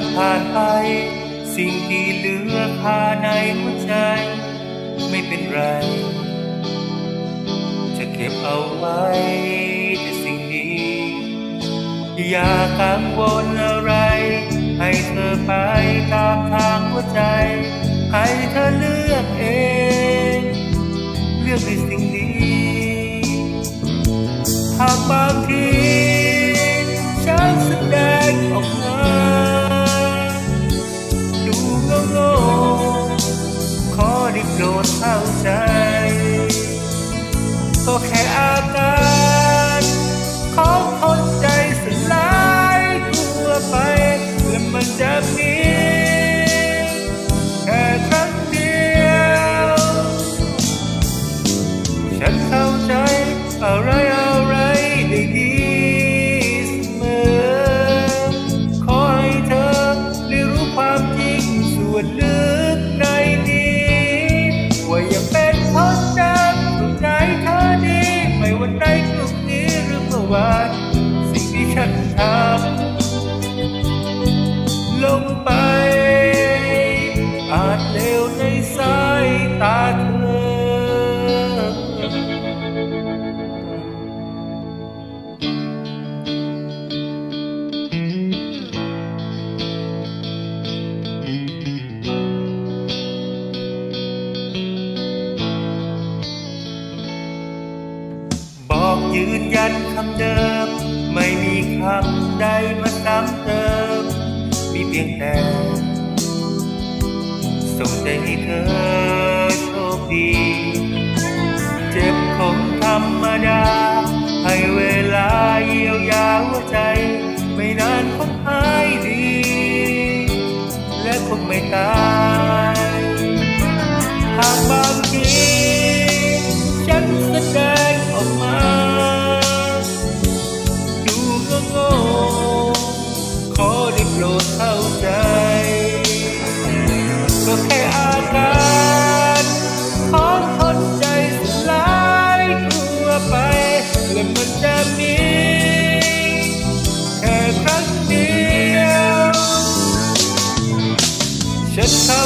มันผ่านไป สิ่งที่เหลือคาในหัวใจ ไม่เป็นไร จะเก็บเอาไว้แต่สิ่งดีอย่ากังวลอะไร ให้เธอไปตามทางหัวใจ ให้เธอเลือกเอง เลือกในสิ่งดีหากบางทีฉันแสดงออกมา ใจก็แค่อาการของคนใจสลายทั่วไป และมันจะมีแค่ครั้งเดียว ฉันเข้าใจอะไร หรือเมื่ ยันคำเดิม ไม่มีคำใดมาซ้ำเติม มีเพียงแต่ส่งใจให้เธอโชคดี เจ็บคงธรรมดา ให้เวลา ฉั